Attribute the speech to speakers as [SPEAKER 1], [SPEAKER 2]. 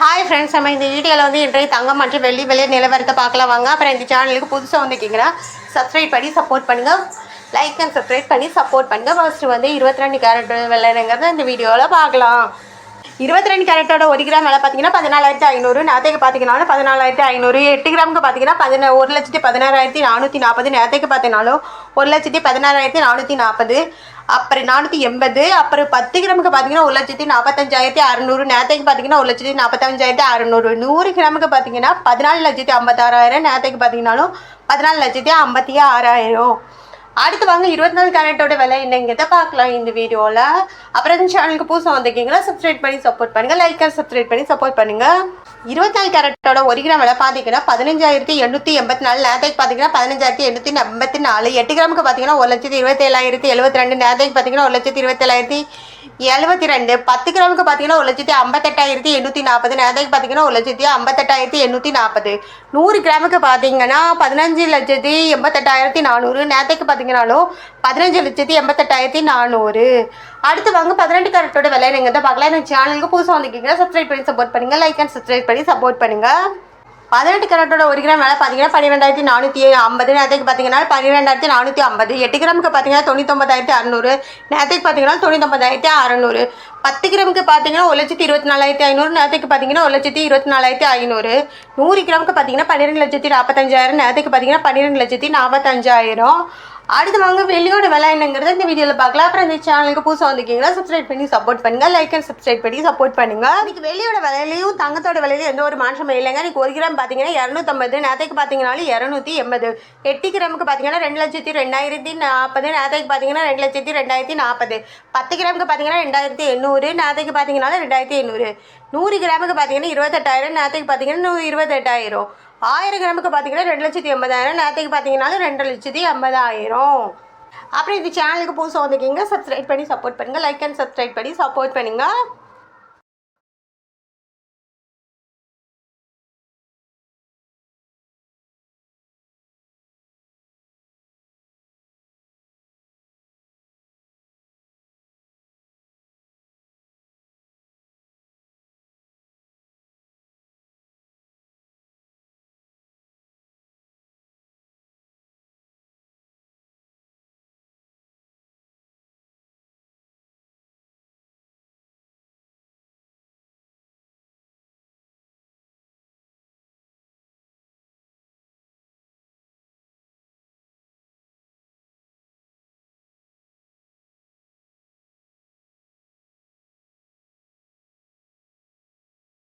[SPEAKER 1] Hi friends நம்ம இந்த வீடியோவில் வந்து இன்றைய தங்கம் மற்றும் வெள்ளி வெளியே நிலவரத்தை பார்க்கலாம். வாங்க அப்புறம் இந்த சேனலுக்கு புதுசாக வந்திருக்கீங்கன்னா சப்ஸ்கிரைப் பண்ணி சப்போர்ட் பண்ணுங்கள் லைக் அண்ட் சப்ஸ்கிரைப் பண்ணி சப்போர்ட் பண்ணுங்கள் ஃபஸ்ட்டு வந்து இருபத்தி ரெண்டு கேரட் வெள்ளைங்கிறத இந்த வீடியோவில் பார்க்கலாம். இருபத்தி ரெண்டு கேரட்டோட ஒரு கிராம் விலை பார்த்தீங்கன்னா பதினாலாயிரத்தி ஐநூறு. நேரத்துக்கு பார்த்தீங்கன்னா பதினாலாயிரத்தி ஐநூறு. எட்டு கிராமுக்கு பார்த்தீங்கன்னா பதின ஒரு லட்சத்தி பதினாறாயிரத்தி நானூற்றி நாற்பது. நேரத்துக்கு பார்த்தீங்கனாலும் ஒரு லட்சத்தி பதினாறாயிரத்தி நானூற்றி நாற்பது. அப்புறம் நானூற்றி எண்பது. அப்புறம் பத்து கிராமுக்கு பார்த்தீங்கன்னா ஒரு லட்சத்தி நாற்பத்தஞ்சாயிரத்தி அறநூறு. நேரத்துக்கு பார்த்தீங்கன்னா ஒரு லட்சத்தி நாற்பத்தஞ்சாயிரத்தி அறநூறு. நூறு கிராமுக்கு பார்த்தீங்கன்னா பதினாலு லட்சத்தி ஐம்பத்தாறாயிரம். நேரத்துக்கு பார்த்தீங்கன்னாலும் பதினாலு லட்சத்தி ஐம்பத்தி ஆறாயிரம். அடுத்து வாங்க இருபத்தி நாலு கேரட்டோட விலை என்னங்கிறத பார்க்கலாம் இந்த வீடியோவில் அப்புறம் சேனலுக்கு புதுசாக வந்திருக்கீங்களா சப்ஸ்கிரைப் பண்ணி சப்போர்ட் பண்ணுங்கள் லைக் அண்ட் சப்ஸ்கிரைப் பண்ணி சப்போர்ட் பண்ணுங்கள் இருபத்தி நாலு கேரட்டோட ஒரு கிராம் விலை பார்த்தீங்கன்னா பதினஞ்சாயிரத்தி எண்ணூற்றி எண்பத்தி நாலு நேரத்துக்கு பார்த்தீங்கன்னா பதினஞ்சாயிரத்தி எண்ணூற்றி எண்பத்தி நாலு எட்டு கிராமுக்கு பார்த்தீங்கன்னா ஒரு லட்சத்தி இருபத்தி ஏழாயிரத்தி எழுபத்தி ரெண்டு நேரத்துக்கு பார்த்தீங்கன்னா ஒரு லட்சத்தி இருபத்தேழாயிரத்தி எழுபத்தி ரெண்டு பத்து கிராமுக்கு பார்த்தீங்கன்னா ஒரு லட்சத்தி ஐம்பத்தெட்டாயிரத்தி எண்ணூற்றி நாற்பது நேரத்துக்கு பார்த்தீங்கன்னா ஒரு லட்சத்தி ஐம்பத்தெட்டாயிரத்தி எண்ணூற்றி நாற்பது. நூறு கிராமுக்கு பார்த்தீங்கன்னா பதினஞ்சு லட்சத்தி எண்பத்தெட்டாயிரத்தி நானூறு நேரத்துக்கு பார்த்தீங்கன்னாலும் பதினஞ்சு லட்சத்தி எண்பத்தெட்டாயிரத்தி நானூறு. அடுத்து வாங்க பதினெட்டு கரெக்டோட விலை நீங்கள் தான் பார்க்கலாம். இந்த சேனலுக்கு புதுசாக வந்துக்கிங்கன்னா சப்ஸ்கிரைப் பண்ணி சப்போர்ட் பண்ணுங்கள் லைக் அண்ட் சப்ஸ்கிரைப் பண்ணி சப்போர்ட் பண்ணுங்கள் பதினெட்டு கரட்டோட ஒரு கிராம் விலை பார்த்தீங்கன்னா பன்னிரெண்டாயிரத்தி நானூற்றி ஐம்பது. நேரத்துக்கு பார்த்தீங்கன்னா பன்னிரெண்டாயிரத்தி நானூற்றி ஐம்பது. எட்டு கிராமுக்கு பார்த்தீங்கன்னா தொண்ணூத்தொம்பதாயிரத்தி அறநூறு. நேரத்துக்கு பார்த்தீங்கன்னா தொண்ணூத்தொம்பதாயிரத்தி அறநூறு. பத்து கிராமுக்கு பார்த்தீங்கன்னா ஒரு லட்சத்தி இருபத்தி நாலாயிரத்தி ஐநூறு. நேரத்துக்கு பார்த்தீங்கன்னா ஒரு லட்சத்தி இருபத்தி நாலாயிரத்தி ஐநூறு. நூறு கிராமுக்கு பார்த்தீங்கன்னா பன்னிரெண்டு லட்சத்தி நாற்பத்தஞ்சாயிரம் நேரத்துக்கு பார்த்தீங்கன்னா பன்னிரெண்டு லட்சத்தி நாற்பத்தஞ்சாயிரம் அடுத்து வாங்க வெளியோட விலை என்னங்கிறத இந்த வீடியோவில் பார்க்கலாம். அப்புறம் இந்த சேனலுக்கு புதுசாக வந்திருக்கீங்களா சப்ஸ்கிரைப் பண்ணி சப்போர்ட் பண்ணுங்க. லைக் அண்ட் சப்ஸ்கிரைப் பண்ணி சப்போர்ட் பண்ணுங்க. இன்னைக்கு வெளியோட விலையிலையும் தங்கத்தோட விலையிலையும் எந்த ஒரு மாற்றமும் இல்லைங்க. இன்னைக்கு ஒரு கிராம் பார்த்தீங்கன்னா இரநூத்தம்பது நேரத்துக்கு பார்த்தீங்கன்னாலும் இரநூத்தி எண்பது. எட்டு கிராமுக்கு பார்த்தீங்கன்னா ரெண்டு லட்சத்தி ரெண்டாயிரத்தி நாற்பது நேத்தைக்கு பார்த்தீங்கன்னா ரெண்டு லட்சத்தி ரெண்டாயிரத்தி நாற்பது பத்து கிராமுக்கு பார்த்தீங்கன்னா ரெண்டாயிரத்தி எண்ணூறு நேத்தைக்கு பார்த்தீங்கன்னாலும் ரெண்டாயிரத்தி எண்ணூறு. நூறு கிராமுக்கு பார்த்தீங்கன்னா இருபத்தெட்டாயிரம் நேரத்துக்கு பார்த்தீங்கன்னா இருபத்தெட்டாயிரம். ஆயிரம் கிராமுக்கு பார்த்தீங்கன்னா ரெண்டு லட்சத்தி எண்பதாயிரம். நேரத்துக்கு பார்த்தீங்கன்னாலும் ரெண்டு லட்சத்தி ஐம்பதாயிரம். அப்புறம் இந்த சேனலுக்கு புதுசாக வந்திருக்கீங்க சப்ஸ்கிரைப் பண்ணி சப்போர்ட் பண்ணுங்கள் லைக் அண்ட் சப்ஸ்கிரைப் பண்ணி சப்போர்ட் பண்ணுங்கள்